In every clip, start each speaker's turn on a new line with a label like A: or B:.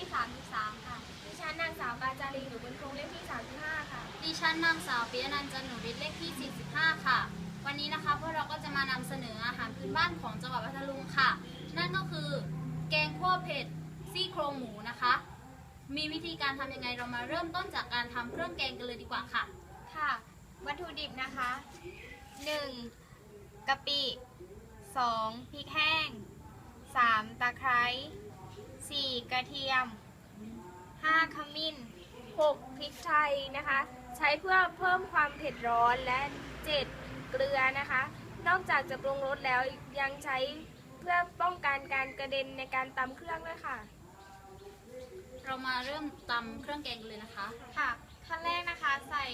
A: เลขที่ 33 ค่ะ
B: ดิฉันนางสาวปาจารีหนูบุญคงเลขที่ 35 ค่ะ
A: ดิฉันนางสาวปิยนันท์จันหนูฤทธิ์เลขที่ 45 ค่ะ วันนี้นะคะพวกเราก็จะมานำเสนออาหารพื้นบ้านของจังหวัดพัทลุงค่ะ นั่นก็คือแกงคั่วเผ็ดซี่โครงหมูนะคะ มีวิธีการทำยังไงเรามาเริ่มต้นจากการทำเครื่องแกงกันเลยดีกว่าค่ะ
B: ค่ะ วัตถุดิบนะคะ 1. กะปิ 2. พริกแห้ง 3. ตะไคร้ 4. กระเทียม 5. ขมิ้น 6. พริกไทยนะคะ ใช้เพื่อเพิ่มความเผ็ดร้อนและ 7. เกลือนะคะ นอกจากจะปรุงรสแล้วยังใช้เพื่อป้องกันการกระเด็นในการตำเครื่องด้วยค่ะ
A: เรามาเริ่มตำเครื่องแกงกันเลยนะคะ
B: ค่ะขั้นแรกนะคะใส่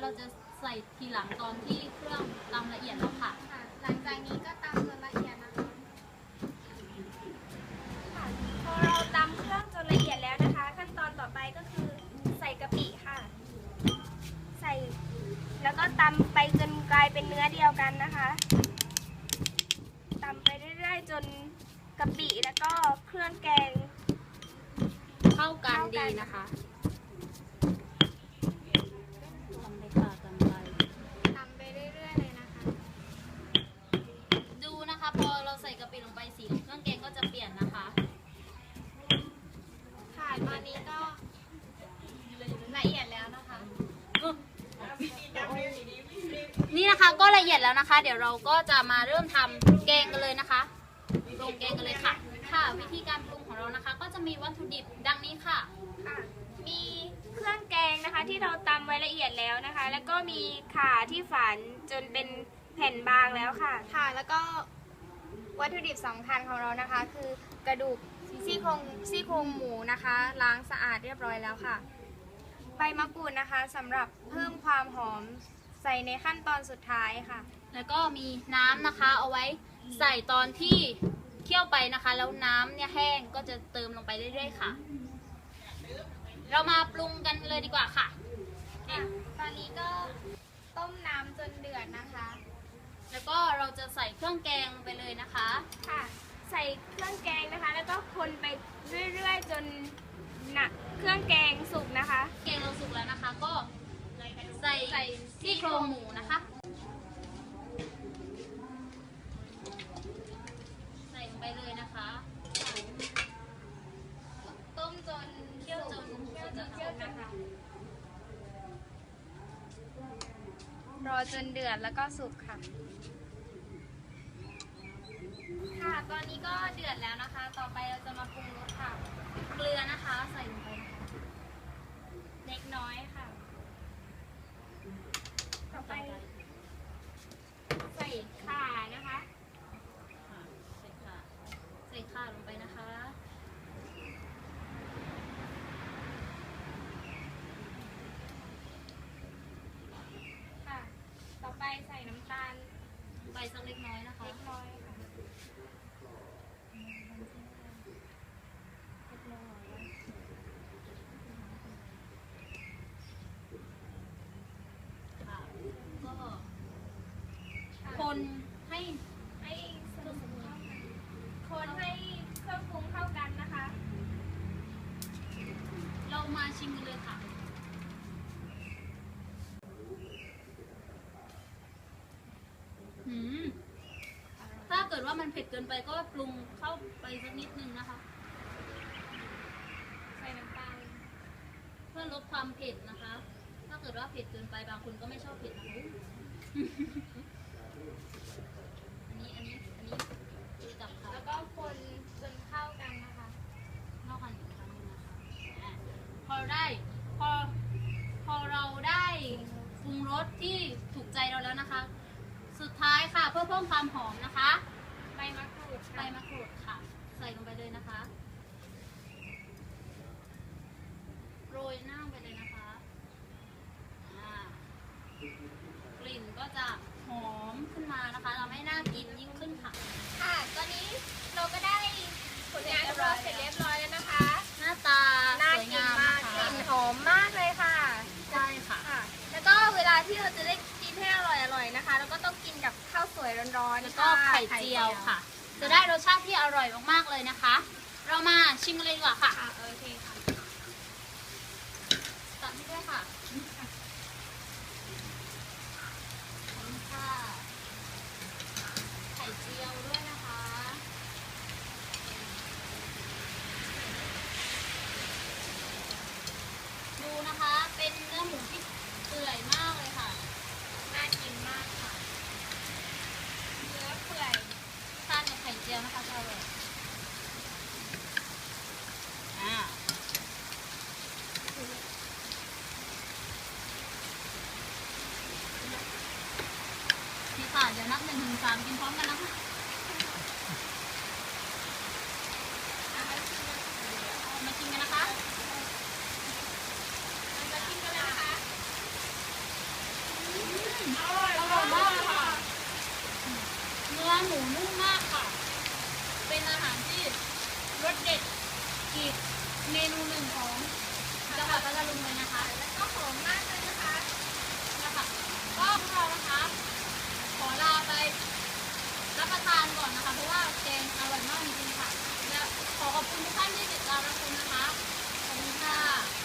B: เรา
A: จะใส่ทีหลังตอนที่เครื่องตำละเอียดแล้วค่ะ
B: ค่ะ หลังจากนี้ก็ตำจนละเอียดนะคะค่ะพอเราตำเครื่องจนละเอียดแล้วนะคะ ขั้นตอนต่อไปก็คือใส่กะปิค่ะ ใส่ แล้วก็ตำไปจนกลายเป็นเนื้อเดียวกันนะคะตำไปเรื่อยๆ จนกะปิแล้วก็เครื่องแกง
A: เข้ากัน
B: เข้ากั
A: ดี
B: น
A: นะคะทำเลยค่ะตำไป
B: ตำไปเรื่อยๆเลยนะคะ
A: ดูนะคะ พอเราใส่กะปิลงไปสีของเครื่องแกงก็จะเปลี่ยนนะคะ
B: ค่ะ ตอนนี้ก็ ละเอียดแล้วนะคะ
A: นี่นะคะก็ละเอียดแล้วนะคะ เดี๋ยวเราก็จะมาเริ่มทำแกงกันเลยนะคะปรุงแกงกันเลยค่ะ ค่ะ วิธีการปรุงของเรานะคะ ก็จะมีวัตถุดิบดังนี้ค่ะ
B: ค่ะมีเครื่องแกงนะคะที่เราตำไว้ละเอียดแล้วนะคะ แล้วก็มีข่าที่ฝานจนเป็นแผ่นบางแล้วค่ะ ค่ะ แล้วก็วัตถุดิบสำคัญของเรานะคะ คือกระดูกซี่โครงซี่โครงหมูนะคะ ล้างสะอาดเรียบร้อยแล้วค่ะ ใบมะกรูดนะคะสำหรับเพิ่มความหอมใส่ในขั้นตอนสุดท้ายค่ะ
A: แล้วก็มีน้ำนะคะ เอาไว้ใส่ตอนที่เคี่ยวไปนะคะ แล้วน้ำเนี่ยแห้งก็จะเติมลงไปเรื่อยๆค่ะ เรามาปรุงกันเลยดีกว่าค่ะ
B: ค่ะตอนนี้ก็ต้มน้ำจนเดือดนะคะ
A: แล้วก็เราจะใส่เครื่องแกงลงไปเลยนะคะ
B: ค่ะ ใส่เครื่องแกงนะคะ แล้วก็คนไปเรื่อยๆ จนห นักเครื่องแกงสุกนะคะ
A: แกงเราสุกแล้วนะคะ ก็ใส่
B: ใส่
A: ซี่โครงหมูนะคะ ใส่ลงไปเลยนะคะ
B: ต้มจน
A: เคี่ยวจน
B: เคี่ยวจน
A: เคี่
B: สุ
A: ยว
B: ก
A: จน
B: นะคะรอจนเดือดแล้วก็สุกค่ะ ค่ะ ตอนนี้ก็เดือดแล้วนะคะ ต่อไปเราจะมาปรุงรสค่ะ
A: เกลือนะคะ ใส่ลงไปนะคะ
B: เล็กน้อยค่ะ ต่อไป ใส่ข่านะคะ
A: ค่ะใส่ข่าใส่ข่าลงไปนะคะ
B: ค่ะ ต่อไปใส่น้ำตาล
A: ไปสักเล็กน้อยนะคะ
B: เล็กน้อยค่ะ
A: ค่ะก็
B: ค่ะ
A: คนให้
B: ให้สนุกเข้ากันคนให้เครื่องปรุงเข้ากันนะคะ
A: เรา มาชิมกันเลยค่ะหืม ถ้าเกิดว่ามันเผ็ดเกินไปก็ปรุงเข้าไปสักนิดนึงนะคะ
B: ใส่น้ำตาล
A: เพื่อลดความเผ็ดนะคะ ถ้าเกิดว่าเผ็ดเกินไปบางคนก็ไม่ชอบเผ็ดนะคะ สที่ถูกใจเราแล้วนะคะ สุดท้ายค่ะเพื่อเพิ่มความหอมนะคะ
B: ใบมะกรูด
A: ใบมะกรูดค่ะ ใส่ลงไปเลยนะคะ โรยหน้าไปเลยนะคะกลิ่นก็จะหอมขึ้นมานะคะทำให้น่ากินยิ่งขึ้นค่ะ
B: ค่ะ ตอนนี้เราก็ได้ผลงานของเราเสร็จเรียบร้อยแล้วนะคะ
A: หน้าตาสวยงาม
B: ที่เราจะได้กินให้อร่อยๆนะคะ แล้วก็ต้องกินกับข้าวสวยร้อนๆ
A: แล้วก็ไข่เจียวค่ะ จะได้รสชาติที่อร่อยมากๆเลยนะคะ เรามาชิมกันเลยดีกว่าค่ะ
B: โอเคค่ะ
A: 你放心。 มากจริงค่ะและขอขอบคุณทุกท่านที่ติดตามรับชมนะคะขอบคุณค่ะ